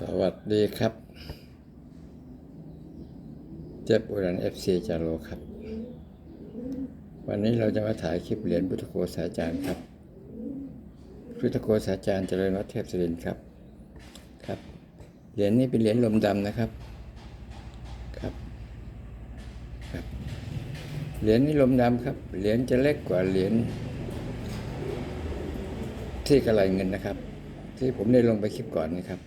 สวัสดีครับ เจ็บอุรันเอฟซีจาโรครับ วันนี้เราจะมาถ่ายคลิปเหรียญพุทธโกษาจารย์ครับ พุทธโกษาจารย์เจริญวัฒน์เทพศิรินครับ ครับ เหรียญนี้เป็นเหรียญลมดำนะครับ ครับ ครับ เหรียญนี้ลมดำครับ เหรียญจะเล็กกว่าเหรียญที่กระไรเงินนะครับ ที่ผมได้ลงไปคลิปก่อนนะครับ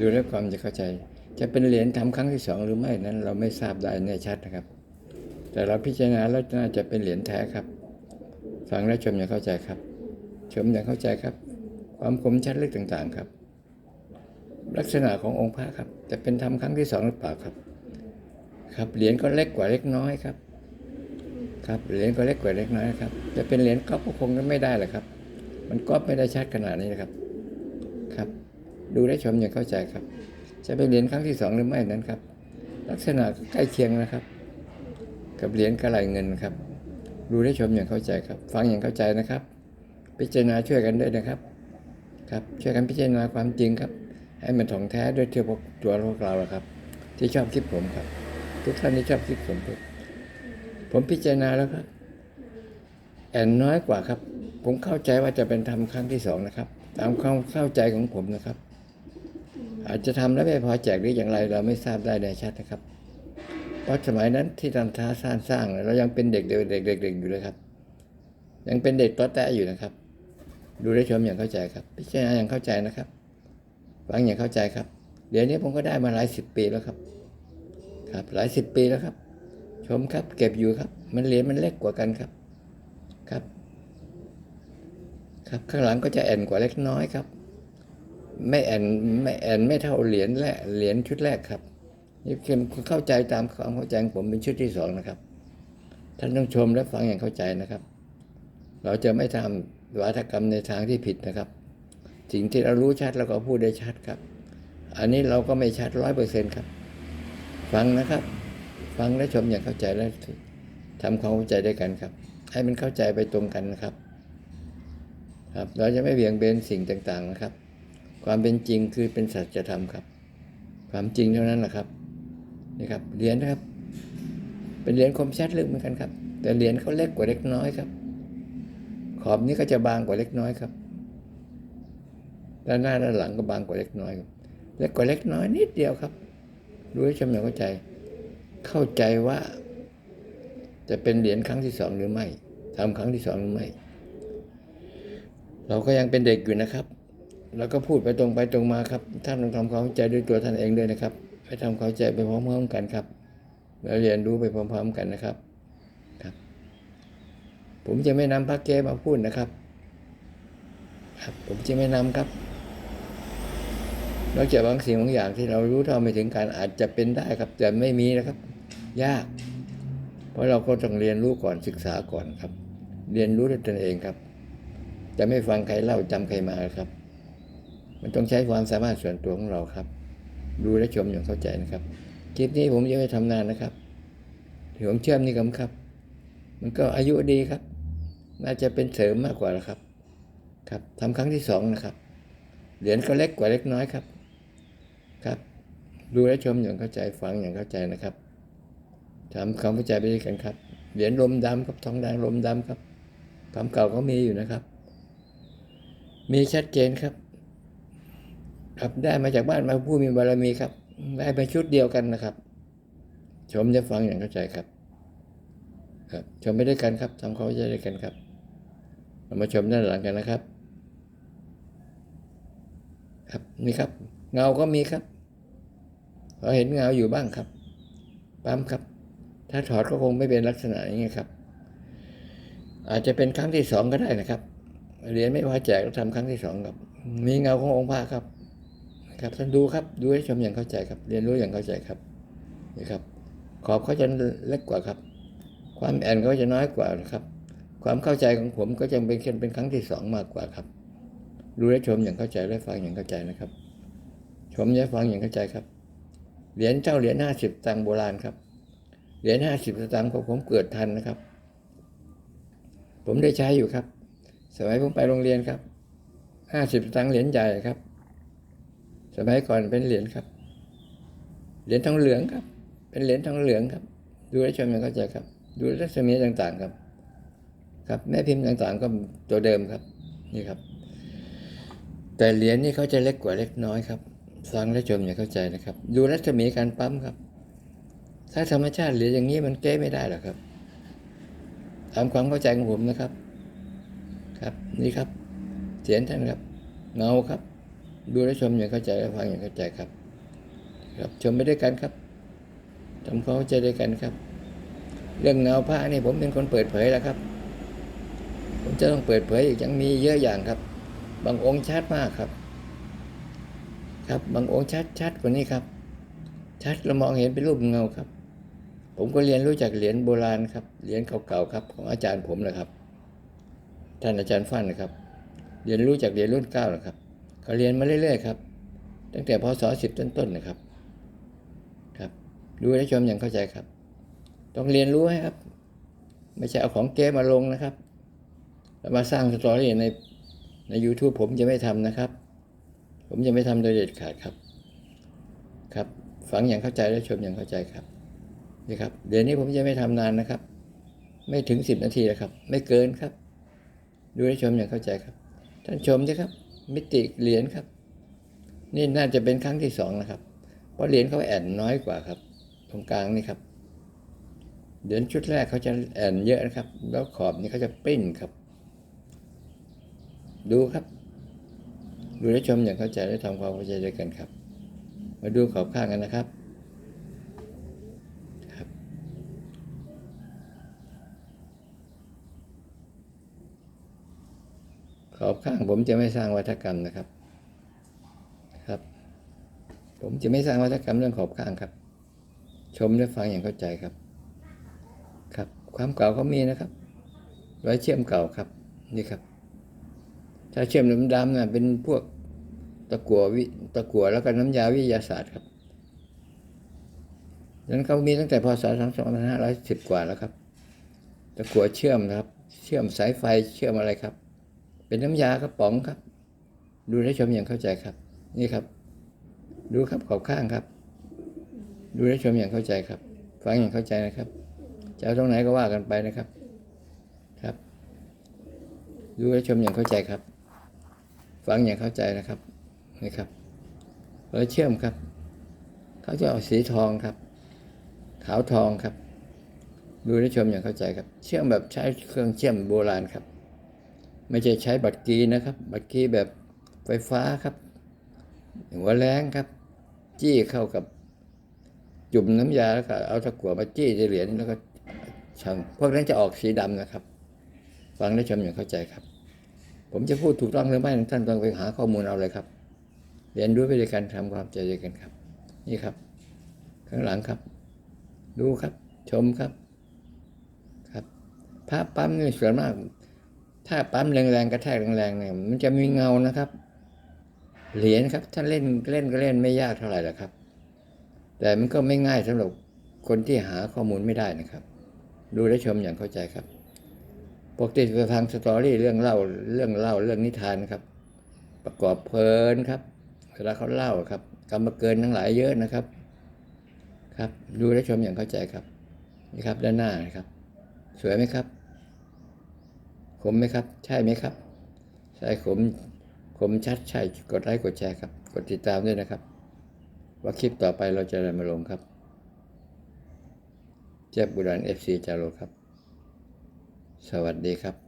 ดูแล้วความจะเข้าใจ จะเป็นเหรียญทำครั้งที่สองหรือไม่นั้น เราไม่ทราบได้แน่ชัดนะครับ แต่เราพิจารณาแล้วน่าจะเป็นเหรียญแท้ครับ ฟังและชมอย่างเข้าใจครับ ชมอย่างเข้าใจครับ ความคมชัดลึกต่างๆครับ ลักษณะขององค์พระครับ จะเป็นทำครั้งที่สองหรือเปล่าครับ ครับเหรียญก็เล็กกว่าเล็กน้อยครับครับเหรียญก็เล็กกว่าเล็กน้อยครับจะเป็นเหรียญก๊อปก็คงไม่ได้แหละครับ มันก๊อปไม่ได้ชัดขนาดนี้นะครับครับ ดูได้ชมอย่างเข้าใจครับ จะเป็นเหรียญครั้งที่สองหรือไม่นั้นครับ ลักษณะใกล้เคียงนะครับ กับเหรียญกระไรเงินครับ ดูได้ชมอย่างเข้าใจครับ ฟังอย่างเข้าใจนะครับ พิจารณาช่วยกันด้วยนะครับ ครับช่วยกันพิจารณาความจริงครับ ให้มันถ่องแท้ด้วยเทียบตัวพวกเราอะครับ ที่ชอบคลิปผมครับ ทุกท่านที่ชอบคลิปผมครับผมพิจารณาแล้วครับแอนน้อยกว่าครับ ผมเข้าใจว่าจะเป็นทำครั้งที่สองนะครับ ตามความเข้าใจของผมนะครับ อาจจะทำแล้วไม่พอแจกหรืออย่างไรเราไม่ทราบได้ในชัดนะครับเพราะสมัยนั้นที่ทำท้าสร้างสร้างเรายังเป็นเด็กเด็กเด็กเด็กอยู่เลยครับ ยังเป็นเด็กตัวแตะอยู่นะครับ ดูได้ชมอย่างเข้าใจครับ พิจารณาอย่างเข้าใจนะครับฟังอย่างเข้าใจครับ เดี๋ยวนี้ผมก็ได้มาหลายสิบปีแล้วครับ ครับ หลายสิบปีแล้วครับ ชมครับ เก็บอยู่ครับ มันเหรียญมันเล็กกว่ากันครับ ครับ ครับข้างหลังก็จะแอนกว่าเล็กน้อยครับ ไม่แอนไม่แอนไม่เท่าเหรียญแรกเหรียญชุดแรกครับนี่คือเข้าใจตามความเข้าใจของผมเป็นชุดที่สองนะครับ ท่านต้องชมและฟังอย่างเข้าใจนะครับ เราจะไม่ทำวัฒกรรมในทางที่ผิดนะครับ สิ่งที่เรารู้ชัดเราก็พูดได้ชัดครับ อันนี้เราก็ไม่ชัดร้อยเปอร์เซ็นต์ครับ ฟังนะครับ ฟังและชมอย่างเข้าใจและทำความเข้าใจด้วยกันครับ ให้มันเข้าใจไปตรงกันนะครับ ครับ เราจะไม่เบี่ยงเบนสิ่งต่างๆนะครับ ความเป็นจริงคือเป็นสัจธรรมครับ ความจริงเท่านั้นแหละครับนี่ครับเหรียญนะครับ เป็นเหรียญคมชัดลึกเหมือนกันครับ แต่เหรียญเขาเล็กกว่าเล็กน้อยครับ ขอบนี้ก็จะบางกว่าเล็กน้อยครับด้านหน้าด้านหลังก็บางกว่าเล็กน้อยครับเล็กกว่าเล็กน้อยนิดเดียวครับดูให้ชมอย่างเข้าใจ เข้าใจว่า จะเป็นเหรียญครั้งที่สองหรือไม่ทำครั้งที่สองหรือไม่ เราก็ยังเป็นเด็กอยู่นะครับ แล้วก็พูดไปตรงไปตรงมาครับท่านต้องทำความเข้าใจด้วยตัวท่านเองด้วยนะครับไปทำความเข้าใจไปพร้อมๆกันครับแล้วเรียนรู้ไปพร้อม ๆ กันนะครับครับ ผมจะไม่นำพระเกมาพูดนะครับ ครับ ผมจะไม่นำครับนอกจากบางสิ่งบางอย่างที่เรารู้เท่าไม่ถึงการอาจจะเป็นได้ครับแต่ไม่มีนะครับ ยาก เพราะเราก็ต้องเรียนรู้ก่อนศึกษาก่อนครับ เรียนรู้ด้วยตนเองครับ จะไม่ฟังใครเล่าจำใครมาครับ มันต้องใช้ความสามารถส่วนตัวของเราครับ ดูและชมอย่างเข้าใจนะครับ คลิปนี้ผมจะไม่ทำนานนะครับที่ผมเชื่อมนี่ครับครับ มันก็อายุดีครับ น่าจะเป็นเสริมมากกว่าแล้วครับ ครับทำครั้งที่สองนะครับ เหรียญก็เล็กกว่าเล็กน้อยครับ ครับ ดูและชมอย่างเข้าใจฟังอย่างเข้าใจนะครับทำความเข้าใจไปด้วยกันครับ เหรียญลมดำครับทองแดงลมดำครับคำเก่าก็มีอยู่นะครับ มีชัดเจนครับ ครับได้มาจากบ้านมาผู้มีบารมีครับได้มาชุดเดียวกันนะครับ ชมจะฟังอย่างเข้าใจครับ ครับ ชมไปด้วยกันครับทำความเข้าใจด้วยกันครับเรามาชมด้านหลังกันนะครับ ครับนี่ครับ เงาก็มีครับเราเห็นเงาอยู่บ้างครับปั๊มครับ ถ้าถอดก็คงไม่เป็นลักษณะอย่างนี้ครับ อาจจะเป็นครั้งที่สองก็ได้นะครับเหรียญไม่พอแจกเราทำครั้งที่สองครับ มีเงาขององค์พระครับ ครับท่านดูครับดูให้ชมอย่างเข้าใจครับ เรียนรู้อย่างเข้าใจครับนี่ครับ ขอบเขาจะเล็กกว่าครับ ความแอนเขาจะน้อยกว่านะครับ ความเข้าใจของผมก็จะเป็นเพียงเป็นครั้งที่สองมากกว่าครับ ดูและชมอย่างเข้าใจและฟังอย่างเข้าใจนะครับ ชมและฟังอย่างเข้าใจครับ เหรียญเจ้าเหรียญห้าสิบตังโบราณครับ เหรียญห้าสิบตังของผมเกิดทันนะครับ ผมได้ใช้อยู่ครับ สมัยผมไปโรงเรียนครับห้าสิบตังเหรียญใหญ่ครับ สมัยก่อนเป็นเหรียญครับ เหรียญทองเหลืองครับ เป็นเหรียญทองเหลืองครับ ดูแล้วชมยังเข้าใจครับ ดูรัศมีต่างๆครับ ครับแม่พิมพ์ต่างๆ ก็ตัวเดิมครับ นี่ครับ แต่เหรียญนี่เขาจะเล็กกว่าเล็กน้อยครับฟังและชมอย่าเข้าใจนะครับ ดูรัศมีการปั๊มครับ ถ้าธรรมชาติเหรียญอย่างนี้มันแก้ไม่ได้หรอกครับตามความเข้าใจของผมนะครับ ครับนี่ครับเสียงท่านครับเงาครับ ดูและชมอย่างเข้าใจและฟังอย่างเข้าใจครับ ครับชมไปด้วยกันครับทำความเข้าใจด้วยกันครับ เรื่องเงาพระนี่ผมเป็นคนเปิดเผยแล้วครับ ผมจะต้องเปิดเผยอีกยังมีเยอะอย่างครับ บางองค์ชัดมากครับ ครับบางองค์ชัดชัดกว่านี้ครับ ชัดเรามองเห็นเป็นรูปเงาครับ ผมก็เรียนรู้จากเหรียญโบราณครับเหรียญเก่าๆครับ ของอาจารย์ผมนะครับ ท่านอาจารย์ฟั่นนะครับ เรียนรู้จากเหรียญรุ่นเก้านะครับ ก็เรียนมาเรื่อยๆครับตั้งแต่พศสิบต้นๆนะครับ ครับ ดูและชมอย่างเข้าใจครับ ต้องเรียนรู้ให้ครับ ไม่ใช่เอาของเกมมาลงนะครับแล้วมาสร้างสตอรี่ในใน YouTube ผมจะไม่ทำนะครับ ผมจะไม่ทำโดยเด็ดขาดครับ ครับฟังอย่างเข้าใจและชมอย่างเข้าใจครับนี่ครับ เดี๋ยวนี้ผมจะไม่ทำนานนะครับ ไม่ถึงสิบนาทีนะครับ ไม่เกินครับ ดูและชมอย่างเข้าใจครับ ท่านชมสิครับ มิติเหรียญครับ นี่น่าจะเป็นครั้งที่สองนะครับ เพราะเหรียญเขาแอนน้อยกว่าครับ ตรงกลางนี่ครับเหรียญชุดแรกเขาจะแอนเยอะนะครับ แล้วขอบนี่เขาจะปิ้นครับ ดูครับ ดูและชมอย่างเข้าใจและทำความเข้าใจด้วยกันครับ มาดูขอบข้างกันนะครับ ขอบข้างผมจะไม่สร้างวัฒกรรมนะครับ ครับ ผมจะไม่สร้างวัฒกรรมเรื่องขอบข้างครับ ชมและฟังอย่างเข้าใจครับ ครับ ความเก่าเขามีนะครับรอยเชื่อมเก่าครับ นี่ครับ ถ้าเชื่อมดำๆนะเป็นพวกตะกัววิตะกัวแล้วก็น้ำยาวิทยาศาสตร์ครับนั้นเขามีตั้งแต่พศ2510 กว่าแล้วครับ ตะกัวเชื่อมนะครับ เชื่อมสายไฟเชื่อมอะไรครับ เป็นน้ำยากระป๋องครับ ดูและชมอย่างเข้าใจครับ นี่ครับ ดูครับขอบข้างครับ ดูและชมอย่างเข้าใจครับ ฟังอย่างเข้าใจนะครับจะเอาตรงไหนก็ว่ากันไปนะครับ ครับ ดูและชมอย่างเข้าใจครับ ฟังอย่างเข้าใจนะครับนี่ครับแล้วเชื่อมครับ เขาจะเอาสีทองครับ ขาวทองครับ ดูและชมอย่างเข้าใจครับ เชื่อมแบบใช้เครื่องเชื่อมโบราณครับ ไม่ใช่ใช้บัตรกีนะครับ บัตรกีแบบไฟฟ้าครับหัวแรงครับ จี้เข้ากับจุ่มน้ำยาแล้วก็เอาตะกั่วมาจี้เหรียญแล้วก็ช่างพวกนั้นจะออกสีดำนะครับ ฟังและชมอย่างเข้าใจครับ ผมจะพูดถูกต้องหรือไม่ท่านต้องไปหาข้อมูลเอาเลยครับ เรียนรู้ไปด้วยกันทำความใจด้วยกันครับ นี่ครับ ข้างหลังครับ ดูครับ ชมครับ ครับภาพปั๊มนี่ส่วนมาก ถ้าปั๊มแรงๆกระแทกแรงๆเนี่ยมันจะมีเงานะครับ เหรียญครับ ถ้าเล่นเล่นก็เล่นไม่ยากเท่าไหร่หรอกครับ แต่มันก็ไม่ง่ายสำหรับคนที่หาข้อมูลไม่ได้นะครับ ดูและชมอย่างเข้าใจครับปกติจะฟังสตอรี่เรื่องเล่าเรื่องเล่าเรื่องนิทานครับ ประกอบเพลินครับเวลาเขาเล่าครับกรรมเกินทั้งหลายเยอะนะครับ ครับ ดูและชมอย่างเข้าใจครับนี่ครับ ด้านหน้านะครับ สวยไหมครับ คมไหมครับ ใช่ไหมครับ ใช่ผมผมชัดใช่กดไลค์กดแชร์ครับ กดติดตามด้วยนะครับ ว่าคลิปต่อไปเราจะอะไรมาลงครับเจ็บบุรันเอฟซีจาโรครับ สวัสดีครับ